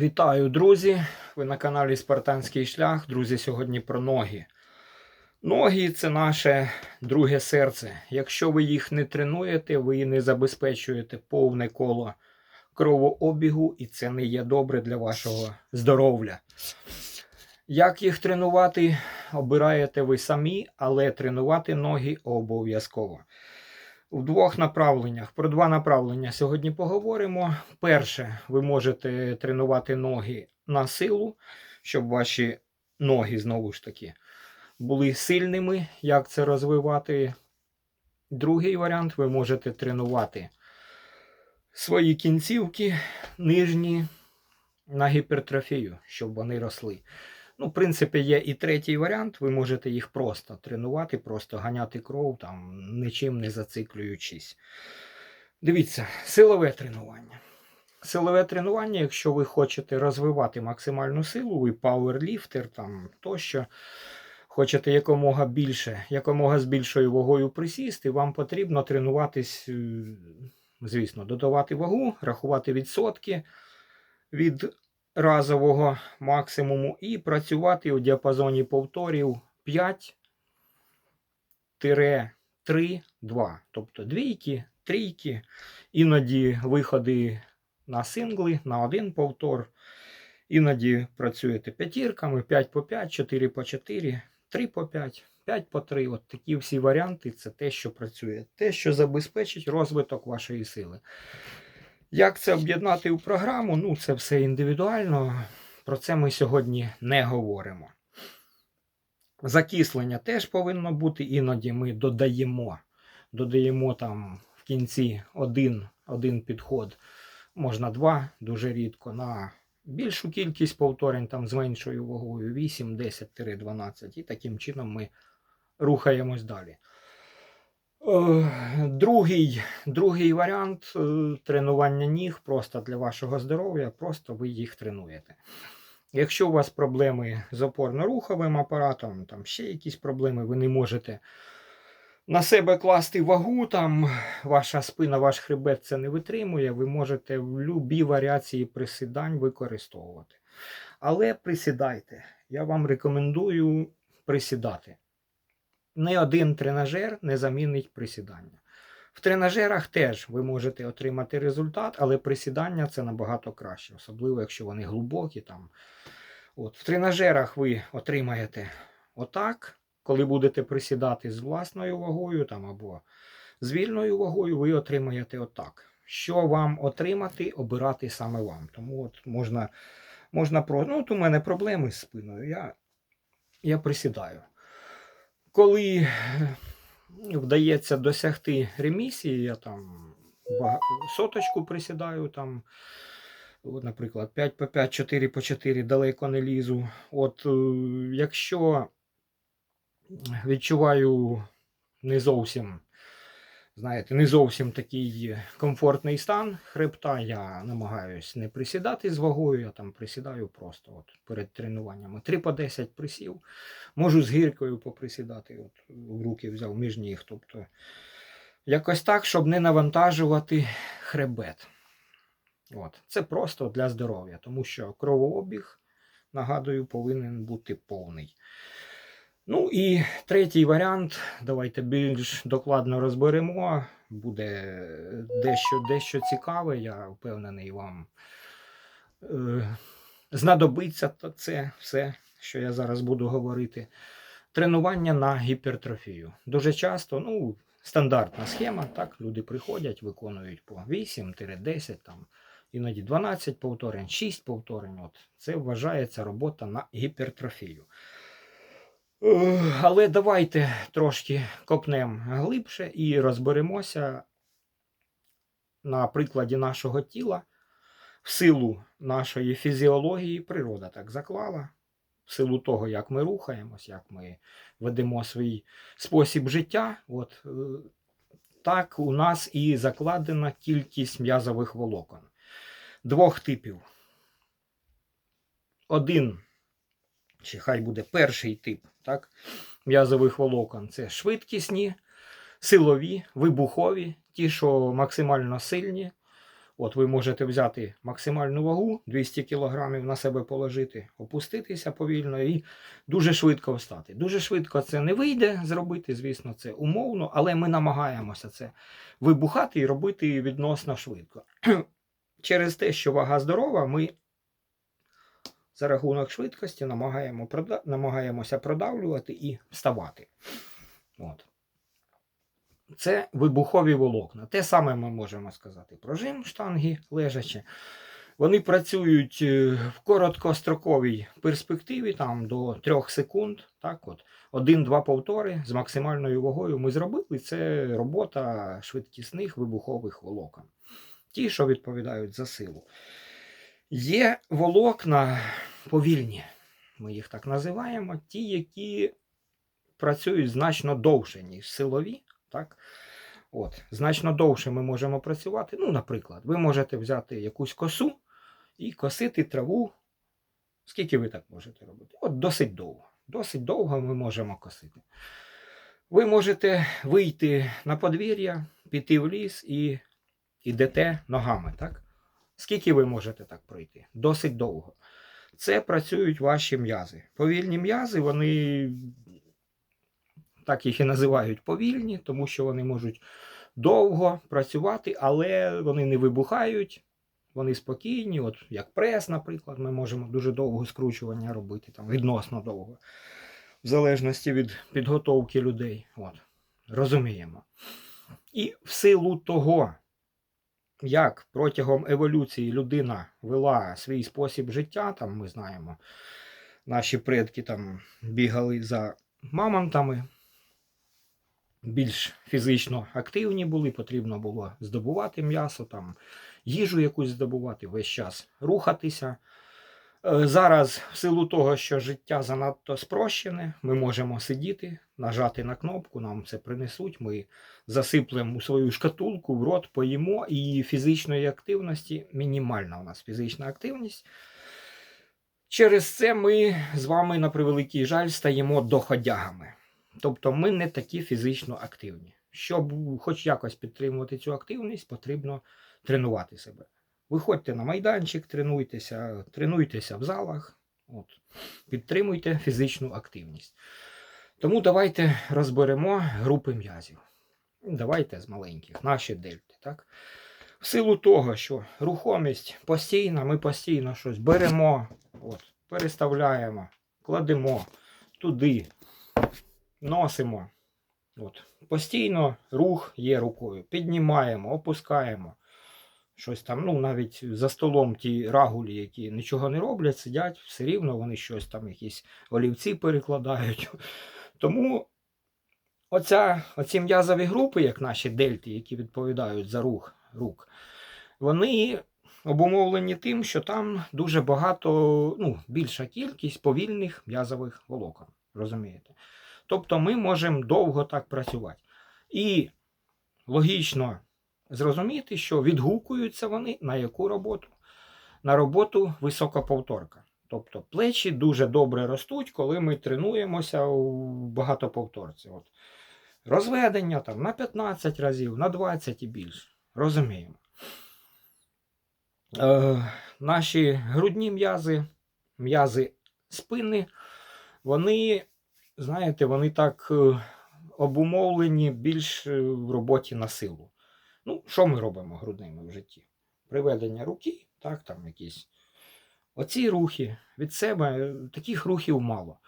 Вітаю, друзі! Ви на каналі Спартанський шлях. Друзі, сьогодні про ноги. Ноги це наше друге серце. Якщо ви їх не тренуєте, ви не забезпечуєте повне коло кровообігу, і це не є добре для вашого здоров'я. Як їх тренувати, обираєте ви самі, але тренувати ноги обов'язково. В двох направленнях. Про два направлення сьогодні поговоримо. Перше, ви можете тренувати ноги на силу, щоб ваші ноги знову ж таки були сильними. Як це розвивати? Другий варіант, ви можете тренувати свої кінцівки нижні на гіпертрофію, щоб вони росли. Ну, в принципі, є і третій варіант. Ви можете їх просто тренувати, просто ганяти кров, там, нічим не зациклюючись. Дивіться, силове тренування. Силове тренування, якщо ви хочете розвивати максимальну силу, ви пауерліфтер там тощо, хочете якомога більше, якомога з більшою вагою присісти, вам потрібно тренуватись, е, звісно, додавати вагу, рахувати відсотки від разового максимуму і працювати у діапазоні повторів 5 3, 2. Тобто двійки, трійки, іноді виходи на сингли, на один повтор. Іноді працюєте п'ятірками, 5 по 5, 4 по 4, 3 по 5, 5 по 3. От такі всі варіанти це те, що працює, те, що забезпечить розвиток вашої сили. Як це об'єднати у програму? Ну, це все індивідуально. Про це ми сьогодні не говоримо. Закислення теж повинно бути, іноді ми додаємо. Додаємо там в кінці один, один підход, можна два, дуже рідко, на більшу кількість повторень там з меншою вагою 8, 10, 12. І таким чином ми рухаємось далі. Е, Другий, другий варіант е, тренування ніг просто для вашого здоров'я, просто ви їх тренуєте. Якщо у вас проблеми з опорно-руховим апаратом, там ще якісь проблеми, ви не можете на себе класти вагу, там ваша спина, ваш хребет це не витримує, ви можете в будь-якій варіації присідань використовувати. Але присідайте. Я вам рекомендую присідати не один тренажер не замінить присідання. В тренажерах теж ви можете отримати результат, але присідання це набагато краще, особливо якщо вони глибокі. Там. От, В тренажерах ви отримаєте отак, коли будете присідати з власною вагою там, або з вільною вагою, ви отримаєте отак. Що вам отримати, обирати саме вам. Тому от можна можна про. Ну, от у мене проблеми з спиною. Я, Я присідаю коли вдається досягти ремісії, я там соточку присідаю, там, наприклад, 5 по 5, 4 по 4 далеко не лізу. От е, якщо відчуваю не зовсім, знаєте, не зовсім такий комфортний стан хребта, я намагаюсь не присідати з вагою, я там присідаю просто от перед тренуваннями. 3 по 10 присів. Можу з гіркою поприсідати, от в руки взяв між ніг. Тобто якось так, щоб не навантажувати хребет. От. Це просто для здоров'я, тому що кровообіг, нагадую, повинен бути повний. Ну і третій варіант, давайте більш докладно розберемо. Буде дещо дещо цікаве, я впевнений вам. Е, знадобиться це все, що я зараз буду говорити. Тренування на гіпертрофію. Дуже часто, ну, стандартна схема, так, люди приходять, виконують по 8-10, там, іноді 12 повторень, 6 повторень. От. Це вважається робота на гіпертрофію. Але давайте трошки копнемо глибше і розберемося на прикладі нашого тіла. В силу нашої фізіології природа так заклала, в силу того, як ми рухаємось, як ми ведемо свій спосіб життя, от, е, так у нас і закладена кількість м'язових волокон. Двох типів. Один чи хай буде перший тип так, м'язових волокон це швидкісні, силові, вибухові, ті, що максимально сильні. От ви можете взяти максимальну вагу 200 кг на себе положити, опуститися повільно і дуже швидко встати. Дуже швидко це не вийде зробити, звісно, це умовно, але ми намагаємося це вибухати і робити відносно швидко. Через те, що вага здорова, ми за рахунок швидкості намагаємо, прода- намагаємося продавлювати і вставати. От. Це вибухові волокна. Те саме ми можемо сказати про жим штанги лежачі. Вони працюють е, в короткостроковій перспективі, там до 3 секунд. Так от, один-два повтори з максимальною вагою ми зробили. Це робота швидкісних вибухових волокон. Ті, що відповідають за силу. Є волокна повільні, ми їх так називаємо, ті, які працюють значно довше, ніж силові. Так? От, значно довше ми можемо працювати. Ну, наприклад, ви можете взяти якусь косу і косити траву. Скільки ви так можете робити? От досить довго. Досить довго ми можемо косити. Ви можете вийти на подвір'я, піти в ліс і йдете ногами, так? Скільки ви можете так пройти? Досить довго. Це працюють ваші м'язи. Повільні м'язи, вони так їх і називають повільні, тому що вони можуть довго працювати, але вони не вибухають, вони спокійні. От як прес, наприклад, ми можемо дуже довго скручування робити, там, відносно довго, в залежності від підготовки людей. От. Розуміємо. І в силу того, як протягом еволюції людина вела свій спосіб життя, там ми знаємо, наші предки там бігали за мамонтами, більш фізично активні були, потрібно було здобувати м'ясо, там, їжу якусь здобувати, весь час рухатися. Е, Зараз, в силу того, що життя занадто спрощене, ми можемо сидіти, нажати на кнопку, нам це принесуть. Ми засиплемо у свою шкатулку, в рот поїмо, і фізичної активності мінімальна у нас фізична активність. Через це ми з вами, на превеликий жаль, стаємо доходягами. Тобто ми не такі фізично активні. Щоб хоч якось підтримувати цю активність, потрібно тренувати себе. Виходьте на майданчик, тренуйтеся, тренуйтеся в залах, от, підтримуйте фізичну активність. Тому давайте розберемо групи м'язів. Давайте з маленьких, наші дельти. Так? В силу того, що рухомість постійна, ми постійно щось беремо, от, переставляємо, кладемо туди, носимо. От. Постійно рух є рукою. Піднімаємо, опускаємо. Щось там, ну навіть за столом ті рагулі, які нічого не роблять, сидять, все рівно вони щось там, якісь олівці перекладають. Тому оця, оці м'язові групи, як наші дельти, які відповідають за рух рук, вони обумовлені тим, що там дуже багато, ну, більша кількість повільних м'язових волокон. Розумієте? Тобто ми можемо довго так працювати. І логічно зрозуміти, що відгукуються вони на яку роботу? На роботу високоповторка. Тобто плечі дуже добре ростуть, коли ми тренуємося у багатоповторці. От. Розведення там, на 15 разів, на 20 і більше. Розуміємо. Е, наші грудні м'язи, м'язи спини, вони, знаєте, вони так е, обумовлені більш е, в роботі на силу. Ну, що ми робимо грудними в житті? Приведення руки, так, там якісь. Оці рухи від себе, е, таких рухів мало.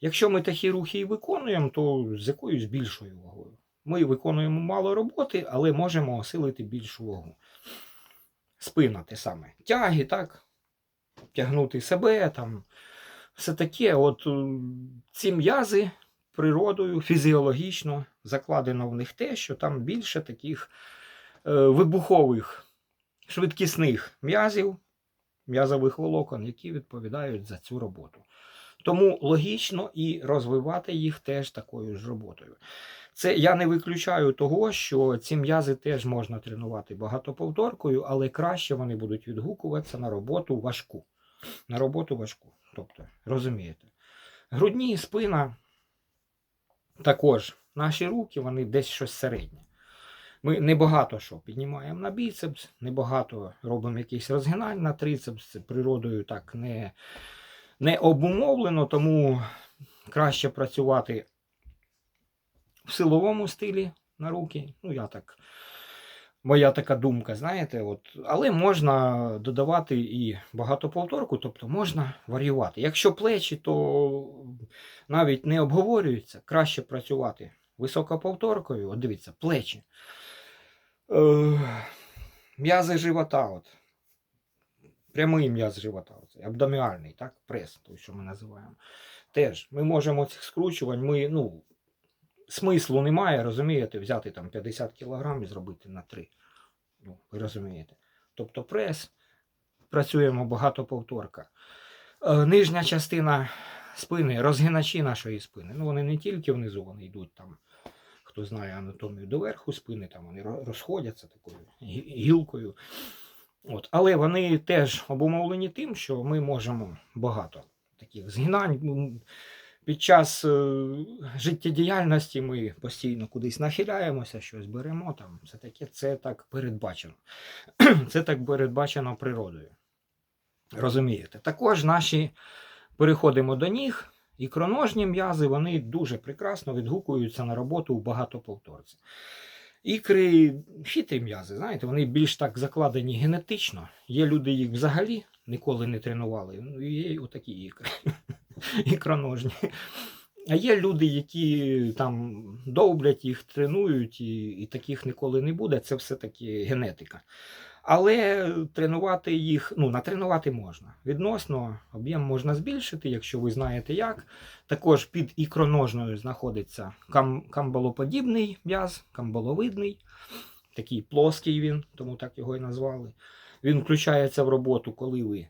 Якщо ми такі рухи і виконуємо, то з якоюсь більшою вагою. Ми виконуємо мало роботи, але можемо осилити більшу вагу. Спина те саме. Тяги, так? Тягнути себе, там, все таке. От е, ці м'язи природою, фізіологічно закладено в них те, що там більше таких вибухових, швидкісних м'язів, м'язових волокон, які відповідають за цю роботу. Тому логічно і розвивати їх теж такою ж роботою. Це я не виключаю того, що ці м'язи теж можна тренувати багатоповторкою, але краще вони будуть відгукуватися на роботу важку. На роботу важку. Тобто, розумієте, грудні спина також наші руки, вони десь щось середнє. Ми небагато що піднімаємо на біцепс, небагато робимо якийсь розгинань на трицепс. Це природою так не, не обумовлено, тому краще працювати в силовому стилі на руки. Ну, я так. Моя така думка, знаєте, от, але можна додавати і багатоповторку, тобто можна варіювати. Якщо плечі, то навіть не обговорюється, краще працювати високоповторкою. От дивіться, плечі. Е, м'язи живота, от. Прямий м'яз живота, оцей, абдоміальний, так, прес, той, що ми називаємо. Теж ми можемо цих скручувань, ми, ну, смислу немає, розумієте, взяти там 50 кг і зробити на 3. Ну, ви розумієте. Тобто прес, працюємо багатоповторка. Е, нижня частина спини, розгиначі нашої спини. Ну, вони не тільки внизу, вони йдуть там, хто знає анатомію доверху спини, там вони розходяться такою гілкою. От. Але вони теж обумовлені тим, що ми можемо багато таких згинань. Під час е, життєдіяльності ми постійно кудись нахиляємося, щось беремо там. Це таке, це так передбачено. Це так передбачено природою. Розумієте? Також наші переходимо до ніг, ікроножні м'язи вони дуже прекрасно відгукуються на роботу в багатоповторці. Ікри хитрі м'язи, знаєте, вони більш так закладені генетично. Є люди, їх взагалі ніколи не тренували. Ну, є отакі ікри. Ікроножні. А є люди, які там довблять їх, тренують, і, і таких ніколи не буде. Це все-таки генетика. Але тренувати їх, ну, натренувати можна. Відносно об'єм можна збільшити, якщо ви знаєте як. Також під ікроножною знаходиться кам, камбалоподібний м'яз, камбаловидний. Такий плоский він, тому так його і назвали. Він включається в роботу, коли ви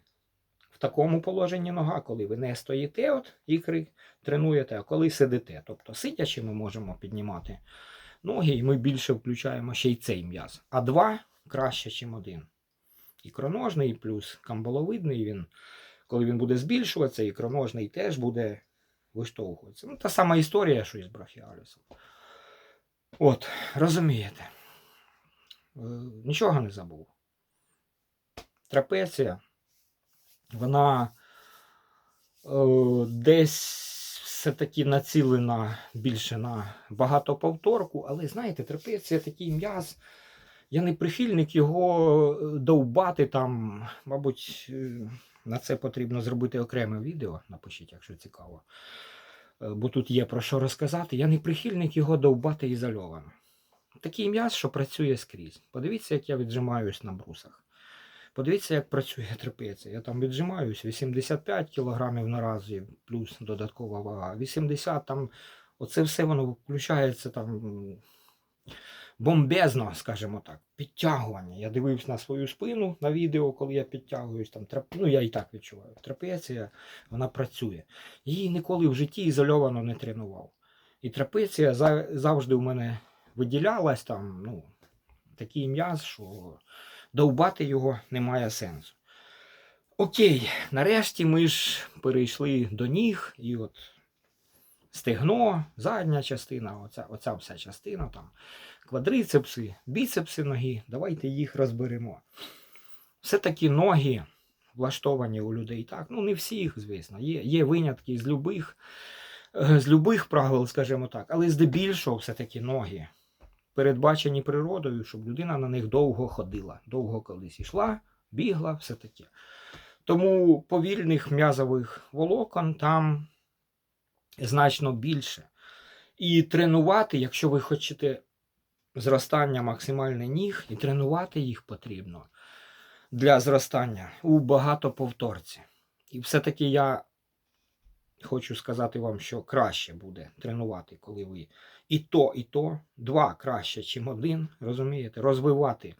в такому положенні нога, коли ви не стоїте, от ікри тренуєте, а коли сидите. Тобто сидячи, ми можемо піднімати ноги, і ми більше включаємо ще й цей м'яз. А два краще, ніж один. Ікроножний плюс камбаловидний, він, коли він буде збільшуватися, ікроножний теж буде виштовхуватися. Ну, та сама історія, що і з брахіалісом. От, розумієте. Е, Нічого не забув. Трапеція, вона е, десь все-таки націлена більше на багатоповторку, але знаєте, трапеція такий м'яз. Я не прихильник його е, довбати там, мабуть, е, на це потрібно зробити окреме відео. Напишіть, якщо цікаво. Е, Бо тут є про що розказати. Я не прихильник його довбати ізольовано. Такий м'яз, що працює скрізь. Подивіться, як я віджимаюсь на брусах. Подивіться, як працює трапеція. Я там віджимаюсь 85 кг наразі, плюс додаткова вага. 80 там, оце все воно включається там бомбезно, скажімо так. Підтягування. Я дивився на свою спину на відео, коли я підтягуюсь. Там, трап... Ну, я і так відчуваю. Трапеція, вона працює. Її ніколи в житті ізольовано не тренував. І трапеція за- завжди у мене виділялась там, ну, такий м'яз, що довбати його немає сенсу. Окей, нарешті ми ж перейшли до ніг, і от стегно, задня частина, оця, оця вся частина, там, квадрицепси, біцепси ноги. Давайте їх розберемо. Все-таки ноги влаштовані у людей так. Ну, не всіх, звісно. Є, є винятки з любих, е, з любих правил, скажімо так, але здебільшого все-таки ноги передбачені природою, щоб людина на них довго ходила, довго колись йшла, бігла, все таке. Тому повільних м'язових волокон там значно більше. І тренувати, якщо ви хочете зростання максимальне ніг, і тренувати їх потрібно для зростання у багатоповторці. І все-таки я хочу сказати вам, що краще буде тренувати, коли ви і то, і то, два краще, чим один, розумієте, розвивати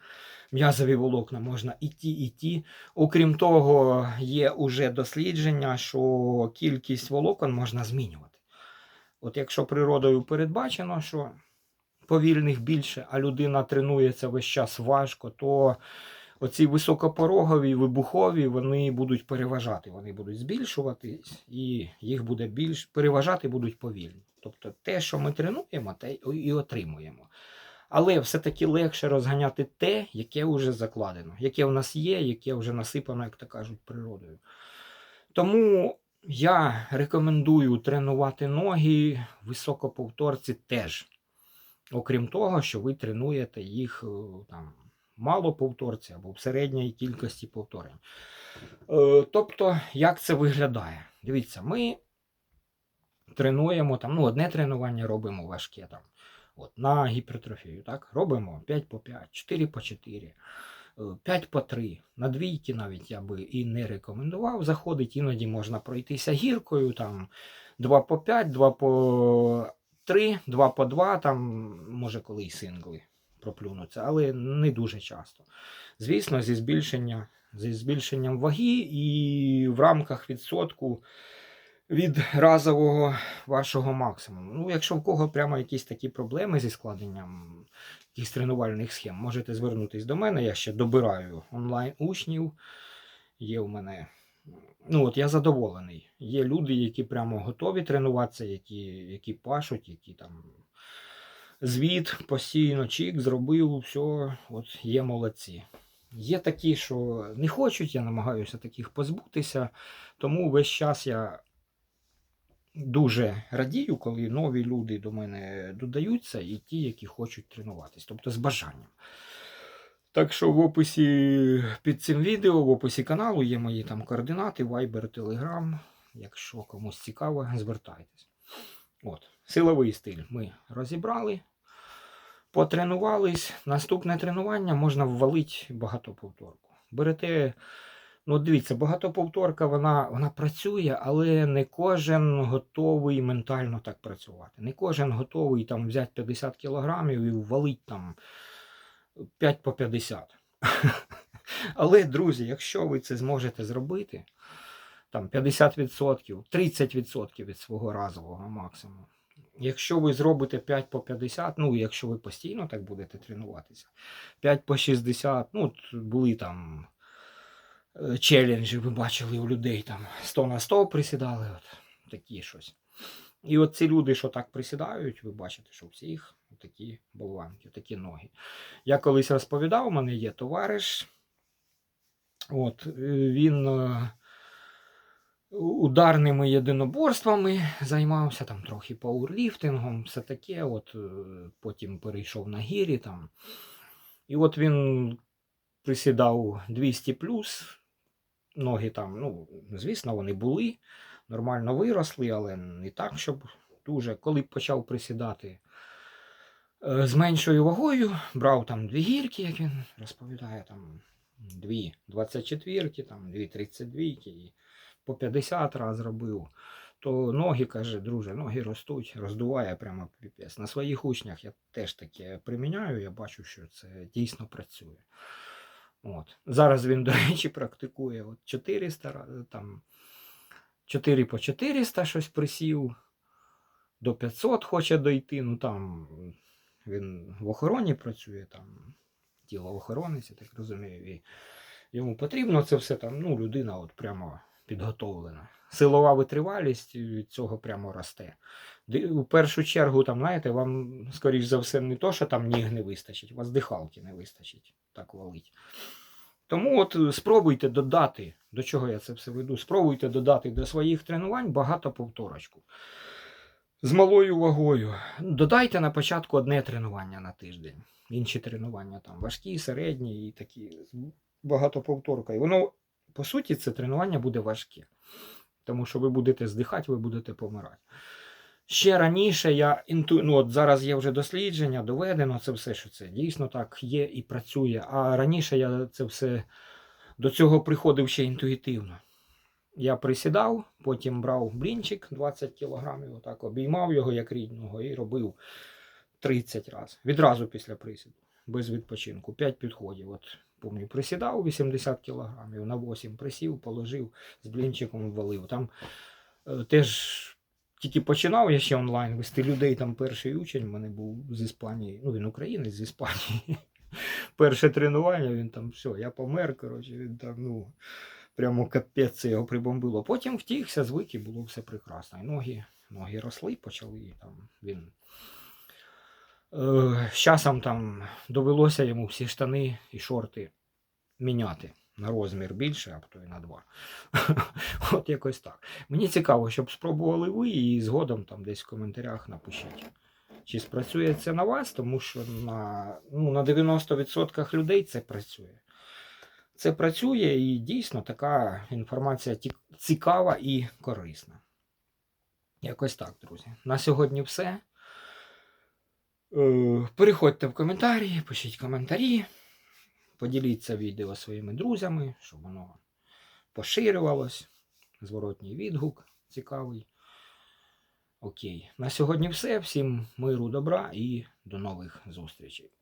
м'язові волокна можна і ті, і ті. Окрім того, є уже дослідження, що кількість волокон можна змінювати. От якщо природою передбачено, що повільних більше, а людина тренується весь час важко, то оці високопорогові, вибухові, вони будуть переважати, вони будуть збільшуватись, і їх буде більш переважати будуть повільні. Тобто те, що ми тренуємо, те і отримуємо. Але все-таки легше розганяти те, яке вже закладено, яке в нас є, яке вже насипано, як то кажуть, природою. Тому я рекомендую тренувати ноги високоповторці теж. Окрім того, що ви тренуєте їх е, там мало повторці або в середній кількості повторень. Е, Тобто, як це виглядає? Дивіться, ми тренуємо там, ну, одне тренування робимо важке там. От, на гіпертрофію, так? Робимо 5 по 5, 4 по 4, 5 по 3. На двійки навіть я би і не рекомендував заходить. Іноді можна пройтися гіркою, там 2 по 5, 2 по 3, 2 по 2, там може коли й сингли проплюнуться, але не дуже часто. Звісно, зі збільшення, зі збільшенням ваги і в рамках відсотку від разового вашого максимуму. Ну, якщо в кого прямо якісь такі проблеми зі складенням якихось тренувальних схем, можете звернутися до мене. Я ще добираю онлайн учнів. Є у мене. Ну, от я задоволений. Є люди, які прямо готові тренуватися, які, які пашуть, які там звіт постійно, чік, зробив, все, от є молодці. Є такі, що не хочуть, я намагаюся таких позбутися, тому весь час я дуже радію, коли нові люди до мене додаються, і ті, які хочуть тренуватись, тобто з бажанням. Так що в описі під цим відео, в описі каналу є мої там координати, Viber, Telegram. Якщо комусь цікаво, звертайтесь. От, силовий стиль ми розібрали. Потренувались. Наступне тренування можна ввалити багатоповторку. Берете, ну дивіться, багатоповторка вона, вона працює, але не кожен готовий ментально так працювати. Не кожен готовий там взяти 50 кілограмів і ввалити там 5 по 50. Але, друзі, якщо ви це зможете зробити, там 50%, 30% від свого разового максимуму. Якщо ви зробите 5 по 50, ну якщо ви постійно так будете тренуватися, 5 по 60, ну були там челенджі, ви бачили у людей там 100 на 100 присідали, от такі щось. І от ці люди, що так присідають, ви бачите, що всіх такі болванки, такі ноги. Я колись розповідав, у мене є товариш. От, е, він е, ударними єдиноборствами займався, там трохи пауерліфтингом, все таке. От, е, потім перейшов на гірі. Там. І от він присідав 200 плюс. Ноги там, ну, звісно, вони були, нормально виросли, але не так, щоб дуже. Коли почав присідати е, з меншою вагою, брав там дві гірки, як він розповідає, там дві 24, там дві 32 і по 50 раз робив. То ноги, каже, друже, ноги ростуть, роздуває прямо піпець. На своїх учнях я теж таке приміняю, я бачу, що це дійсно працює. От. Зараз він, до речі, практикує от 400, там 4 по 400 щось присів, до 500 хоче дойти. Ну там він в охороні працює, там тіло охоронець, я так розумію. І йому потрібно це все там, ну, людина от прямо підготовлена. Силова витривалість від цього прямо росте. У першу чергу, там, знаєте, вам, скоріш за все, не то, що там ніг не вистачить, у вас дихалки не вистачить так валить. Тому от е, спробуйте додати, до чого я це все веду, спробуйте додати до своїх тренувань багато повторочку. З малою вагою. Додайте на початку одне тренування на тиждень. Інші тренування там важкі, середні і такі з багатоповторкою. Воно, по суті, це тренування буде важке. Тому що ви будете здихати, ви будете помирати. Ще раніше я інту... ну, от зараз є вже дослідження, доведено це все, що це дійсно так є і працює. А раніше я це все до цього приходив ще інтуїтивно. Я присідав, потім брав блінчик 20 кілограмів, отак обіймав його як рідного і робив 30 разів. Відразу після присіду, без відпочинку. 5 підходів. От, помню, присідав 80 кілограмів, на 8 присів, положив, з блінчиком ввалив. Там е, теж тільки починав я ще онлайн вести людей. Там перший учень в мене був з Іспанії. Ну, він українець з Іспанії. Перше тренування, він там все, я помер. Коротше, він там, ну, прямо капець це його прибомбило. Потім втікся, звик і було все прекрасно. І ноги, ноги росли, почали там він. Е, з часом там довелося йому всі штани і шорти міняти на розмір більше, а то й на два. От якось так. Мені цікаво, щоб спробували ви і згодом там десь в коментарях напишіть. Чи спрацює це на вас, тому що на, ну, на 90% людей це працює. Це працює і дійсно така інформація цікава і корисна. Якось так, друзі. На сьогодні все. Е, Переходьте в коментарі, пишіть коментарі, поділіться відео своїми друзями, щоб воно поширювалось. Зворотній відгук цікавий. Окей. На сьогодні все. Всім миру, добра і до нових зустрічей.